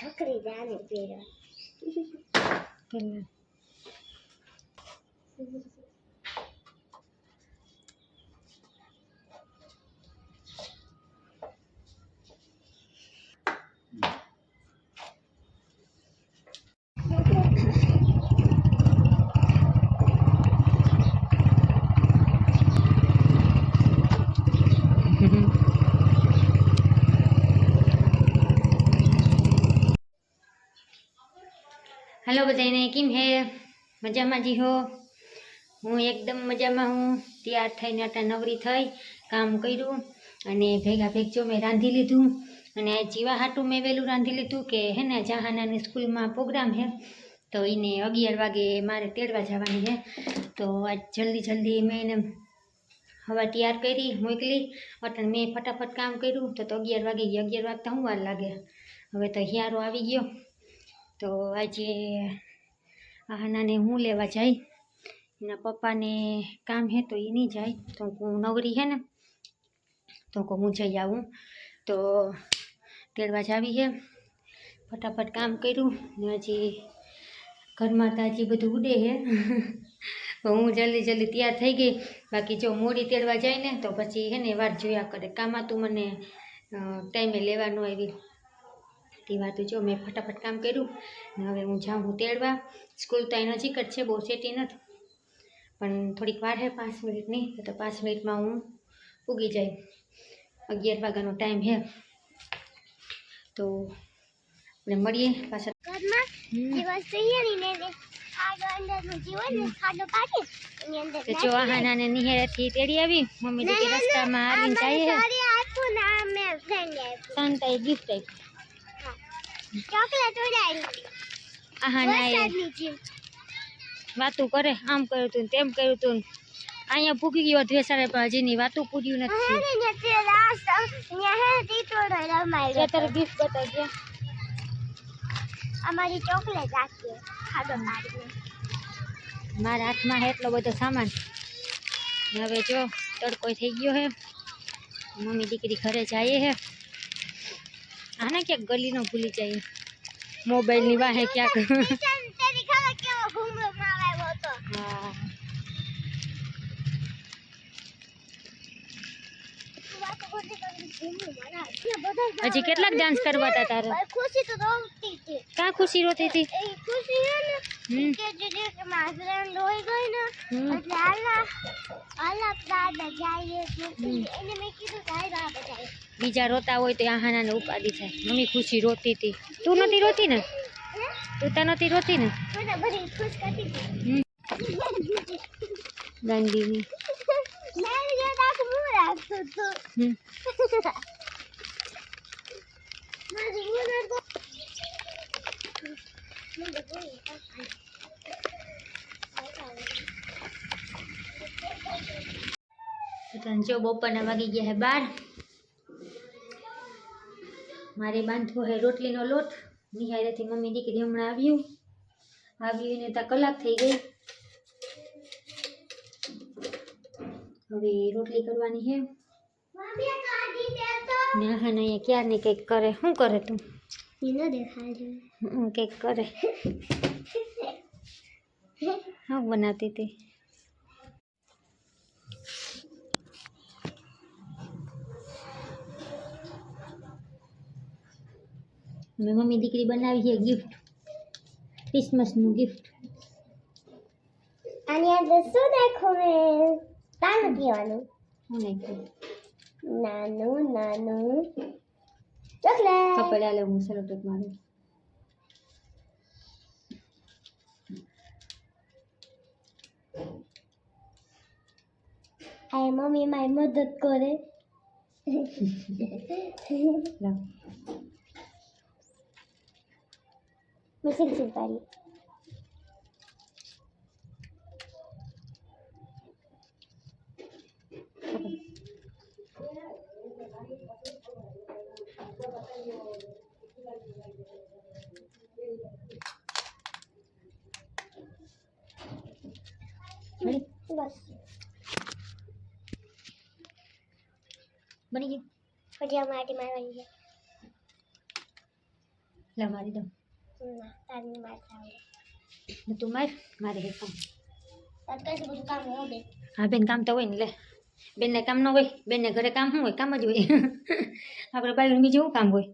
Cacrizane, vero? Hello બધાને કેમ હે? મજામાં જી હો? હું એકદમ મજામાં હું. તૈયાર થઈને આટા નવરી થઈ, કામ કર્યું અને ભેગા ભેગ જો મેં રાંધી લીધું અને જીવા હાટું મેં વહેલું રાંધી લીધું કે હે ને, જહાનાની સ્કૂલમાં પ્રોગ્રામ હે, તો એને અગિયાર વાગે મારે તેડવા જવાની છે તો આજ જલ્દી જલ્દી મેં એને હવા તૈયાર કરી, મોકલી અટણ મેં ફટાફટ કામ કર્યું. તો તો અગિયાર વાગે ગયા અગિયાર વાગતા હું વાર લાગે. હવે તો હિયારો આવી ગયો. તો આજે આનાને હું લેવા જાય? એના પપ્પાને કામ હે તો એ નહીં જાય. તો હું નવરી હે ને, તો હું જઈ આવું. તો તેડવા જાવી હે. ફટાફટ કામ કર્યું ને હજી ઘરમાં તો હજી બધું ઉડે તો હું જલ્દી જલ્દી તૈયાર થઈ ગઈ. બાકી જો મોડી તેડવા જાય ને, તો પછી હે ને વાત જોયા કરે. કામાં તું મને ટાઈમે લેવા આવી. તે વાતું જો મેં ફટાફટ કામ કર્યું ને હવે હું જાઉં હું તેડવા સ્કૂલ તો અહીં નજીક જ છે બહુ સેટી નથી. પણ થોડીક વાર હે પાંચ મિનિટની તો પાંચ મિનિટમાં હું ઉગી જાય. અગિયાર વાગ્યાનો ટાઈમ હે. તો આપણે મળીએ પાછા. જે છે ને નિહેરેથી તેડી આવી મમ્મી રસ્તામાં આવીને જાય શાંતાએ ગિફ્ટ આપી ચોકલેટ ઉડાડી. આહાના એ. વાતું કરે આમ કર્યું તું ને તેમ કર્યું તું ને. અહીંયા પૂગી ગયો ધ્વેસારે પણ હજીની વાતું પૂર્યું નથી. ને તારે ગિફ્ટ બતાવી ગયા. અમારી ચોકલેટ આપીએ ખાડો મારી મારા હાથમાં એટલો બધો સામાન. હવે જો તડકો થઈ ગયો હે. મમ્મી દીકરી ઘરે જઈએ હે. આને ક્યાંક ગલીનો ભૂલી જાય. મોબાઈલની વાહે ક્યાંક. હજી કેટલાક ડાન્સ કરવા હતા તારે? ખુશી તો રોતી હતી. ક્યાં ખુશી રોતી હતી? ખુશી હે ને કે કે મારા ગઈ ને એટલે આલા આલા દાદા જાય એને મેં કીધું દાદા બીજા રોતા હોય તો આહાનાને ઉપાડી થાય મમ્મી ખુશી રોતી હતી. તું નથી રોતી ને? તું તો નથી રોતી ને? જો બપોરના વાગી ગયા હે બાર. મારે બાંધવો હે રોટલીનો લોટ. નિહારેથી મમ્મી દીકરી હમણાં આવ્યું. આવ્યું ને ત્યાં કલાક થઈ ગઈ. હવે રોટલી કરવાની કાઢી ને હા ને ક્યારની કંઈક કરે? શું કરે તું? કંઈક કરે. હા બનાવતી હતી? અમે મમ્મી દીકરી બનાવી છે ગિફ્ટ ક્રિસમસનું ગિફ્ટ આની અંદર શું નાખ્યું મેં તાનું કહેવાનું હું નાખ્યું? નાનું નાનું. ચોકલેટ. કપડા લે હું સેલોટેપ મારું. આ મમ્મી મારી મદદ કરે. લાવ મેં સિલસિલ પાડી પકડ. Ready? બસ બની ગયું પછી માટી મારવાની છે લે મારી દઉં ના તું માર મારે હે કામ તાર બધું કામ હોય. બે હા બેન કામ તો હોય ને લે. બેનને કામ ન હોય બેનને ઘરે કામ શું હોય? કામ જ હોય. આપણે બાયું બીજું શું કામ હોય?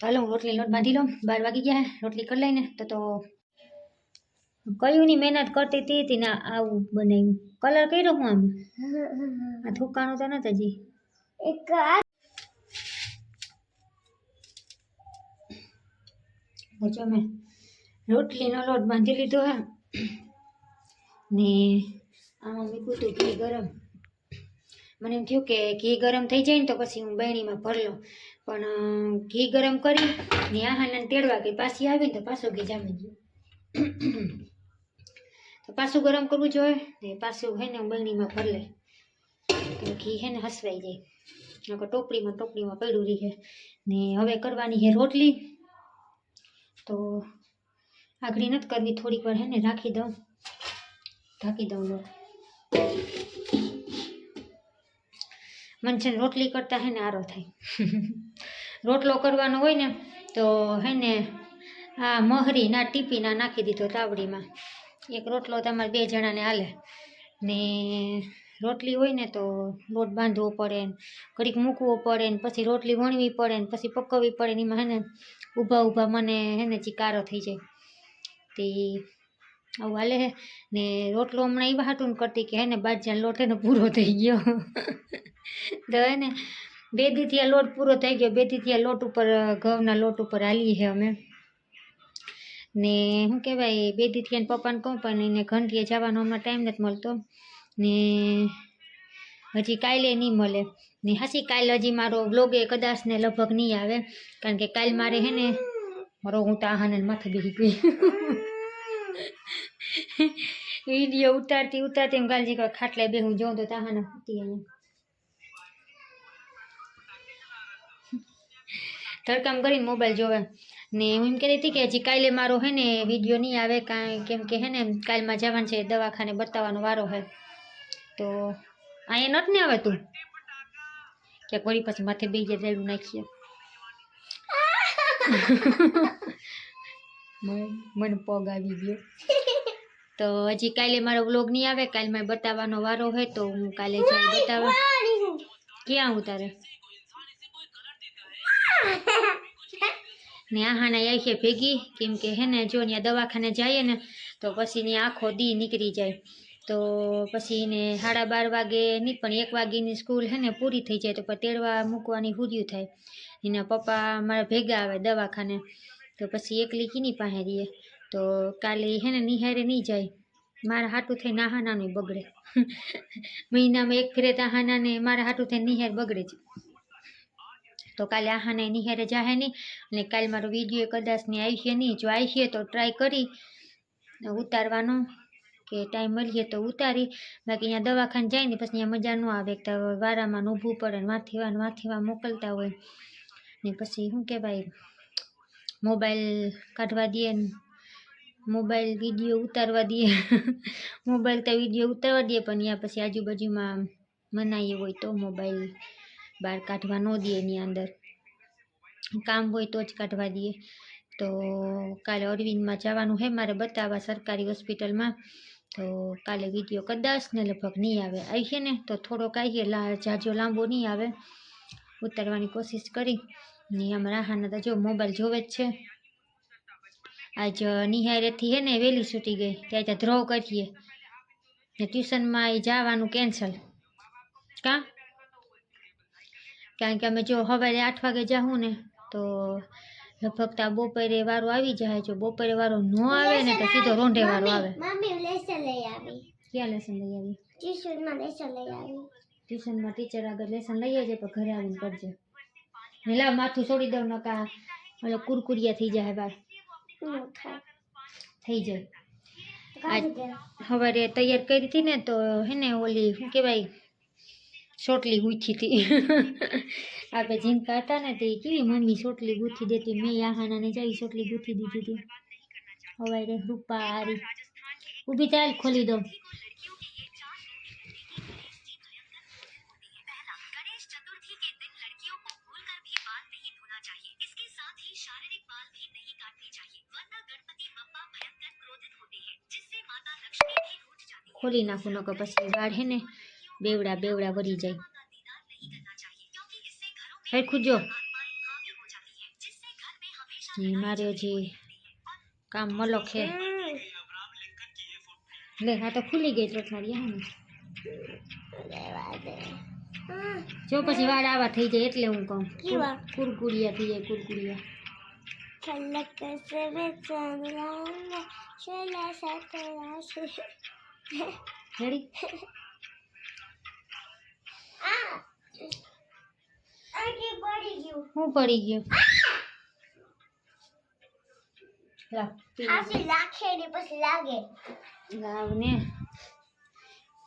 ચાલો હું રોટલી લોટ બાંધી લઉં. બાર વાગી ગયા રોટલી કરી લઈને તો તો કયું ની મહેનત કરતી હતી હતી ને આવું બનાવ્યું. કલર કર્યો હું આમ? આ થૂકાણું તો નથી હજી. એક જો મેં રોટલીનો લોટ બાંધી લીધો હા. ને આમાં મૂક્યું હતું ઘી ગરમ. મને એમ થયું કે ઘી ગરમ થઈ જાય ને તો પછી હું બહેણીમાં ભર લઉં. પણ ઘી ગરમ કરી ને આહાને તેડવા ગઈ પાછી આવીને તો પાછું ઘી જામી ગયું. તો પાછું ગરમ કરવું જોઈએ ને પાછું હે ને બહેણીમાં ભર લે ઘી હે ને હસવાઈ જાય. ટોપડીમાં ટોપડીમાં પડ્યું રહી. છે ને હવે કરવાની છે રોટલી. તો આગળ નથી કરવી, થોડીક વાર હે ને રાખી દઉં. ઢાંકી દઉં લોટ મને છે ને રોટલી કરતાં હે ને આરો થાય. રોટલો કરવાનો હોય ને, તો હે ને આ મહરી ના ટીપી ના નાખી દીધો તાવડીમાં એક રોટલો તમારે બે જણાને હાલે. ને રોટલી હોય ને તો લોટ બાંધવો પડે ને, ઘડીક મૂકવો પડે ને, પછી રોટલી વણવી પડે ને, પછી પકવવી પડે ને, એમાં હે ને ઊભા ઊભા મને હે ને ચિકારો થઈ જાય. તે આવું હાલે હે ને રોટલો હમણાં એવા હાટું કરતી કે હે ને બાજરાનો લોટ હે પૂરો થઈ ગયો. તો હે ને બે દીથી આ લોટ પૂરો થઈ ગયો, બે દીથી લોટ ઉપર, ઘઉંના લોટ ઉપર હાલીએ છે અમે. ને શું કહેવાય, બે દીથી પપ્પાને કહું પણ એને ઘંટીએ જવાનો હમણાં ટાઈમ નથી મળતો. ને હજી કાલે નહીં મળે. ને હાસી કાલે હજી મારો બ્લોગે કદાચ ને લગભગ નહીં આવે, કારણ કે કાલ મારે હે ને મારો હું તો આહાને માથે બેસી ગઈ. વીડિયો ઉતારતી ઉતારતી એમ ગાલજી કોઈ ખાટલે બે હું જોઉં તો તાહાને હતી અહીંયા ધરકામ કરીને મોબાઈલ જોવે. ને હું એમ કહેતી હતી કે હજી કાલે મારો હે ને વીડિયો નહીં આવે કાંઈ, કેમ કે હે ને કાલમાં જવાનું છે દવાખાને બતાવવાનો વારો હે. તો અહીંયા નથી ને આવે તું? કે વળી પછી માથે બે જાય રેડું નાખીએ મને મને પગ આવી ગયો તો હજી કાલે મારો વ્લોગ નહીં આવે કાલે મારે બતાવવાનો વારો હોય તો હું કાલે જાય બતાવવા ક્યાં હું તારે ને આહાના આવી છે ભેગી કેમ કે હે ને જો ત્યાં દવાખાને જઈએ ને તો પછી ની આખો દી નીકળી જાય તો પછી એને સાડા બાર વાગે નહીં પણ એક વાગ્યાની સ્કૂલ હે ને પૂરી થઈ જાય તો તેડવા મૂકવાની હુર્યું થાય. એના પપ્પા મારા ભેગા આવે દવાખાને. તો પછી એકલી કીની પાસે રહીએ. તો કાલે હે ને નિહારે નહીં જાય. મારા હાટું થઈ નાહાનાનું બગડે. મહિનામાં એક ફેરે તાહાનાને મારા હાટું થઈ નિહાર બગડે જ. તો કાલે આહાને નિહારે જાહે નહીં અને કાલે મારો વીડિયો કદાચ ને આવી છે નહીં જો આવી છે તો ટ્રાય કરી ઉતારવાનો. કે ટાઈમ મળીએ તો ઉતારી. બાકી અહીંયા દવાખાને જાય ને પછી અહીંયા મજા ન આવે. તો વારામાં ઊભું પડે ને વાંથીવા ને વાંથીવા મોકલતા હોય. ને પછી શું કહેવાય? મોબાઈલ કાઢવા દઈએ ને. મોબાઈલ વીડિયો ઉતારવા દઈએ. મોબાઈલ તો વીડિયો ઉતારવા દઈએ, પણ ત્યાં પછી આજુબાજુમાં મનાઈએ હોય તો મોબાઈલ બહાર કાઢવા ન દઈએ એની અંદર. કામ હોય તો જ કાઢવા દઈએ. તો કાલે અરવિંદમાં જવાનું છે મારે બતાવવા સરકારી હોસ્પિટલમાં. તો કાલે વીડિયો કદાચ ને લગભગ નહીં આવે. આવીએ ને, તો થોડોક આવીએ લા, જાજો લાંબો નહીં આવે. ઉતારવાની કોશિશ કરી. ને આમ રાહાના તો જો મોબાઈલ જોવે જ છે. આજ નિહારેથી હે ને વહેલી છૂટી ગઈ. ત્યાં ત્યાં ધ્રોવ કરીએ. ને ટ્યુશનમાં એ જવાનું કેન્સલ કાં? કારણ કે અમે જો સવારે આઠ વાગે જાઉં ને, તો લગભગ આ બપોરે વારો આવી જાય. જો બપોરે વારો ન આવે ને તો સીધો રોંઢે વારો આવે. મમ્મી લેસન લઈ આવી. ક્યાં લેસન લઈ આવી? ટ્યુશનમાં લેસન લઈ આવી. ટ્યુશનમાં ટીચર આગળ લેસન લઈ આવજે પણ ઘરે આવીને કરજે. ને માથું છોડી દઉં નકા ઓલો કુરકુરિયા થઈ જાય બાર. થઈ જાય. સવારે તૈયાર કરી હતી ને તો હે ને ઓલી શું કહેવાય सोटली हुई थी आप जिन कहता ना देखी मम्मी सोटली गुथी देती मैं यहाँ ना नहीं जाई सोटली गुथी दी थी थी ओ भाई रे रूपा रही वो भी तैल खोली दो खोली ना सुनो को बस बिगाड़ है ना બેવડા વરી જાય હરખું જો ને મારે હજી કામ મલક છે લે આ તો ખુલી ગઈ ચોટનારી હા ને લેવા દે હમ. જો પછી વાળ આવા થઈ જાય એટલે હું કહું કેવા? કુરકુરિયા થઈ જાય કુરકુરિયા છલક સે મે ચંદ્રાંગા છેલા સતરા છે રેડી આ આ કે પડી ગયું હું પડી ગયો. લાવ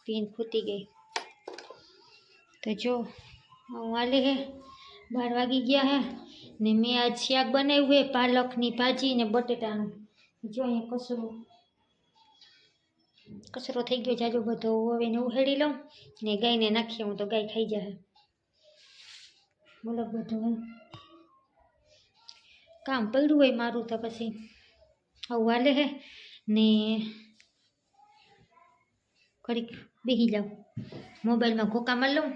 પીન. ફૂટી ગઈ. તો જો હું હાલે હે બાર વાગી ગયા હે ને મેં આજ શાક બનાવ્યું હે પાલકની ભાજી ને બટેટાનું. જો અહીંયા કચરો કચરો થઈ ગયો જાજો બધો હવે એને ઉહેડી લઉં ને ગાયને નાખીએ, હું તો ગાય ખાઈ જાય બોલો બધું કામ પડ્યું હોય મારું તો પછી આવું હાલે હે ને ઘડીક બેસી જાઉં. મોબાઈલમાં ઘોકા મારી લઉં.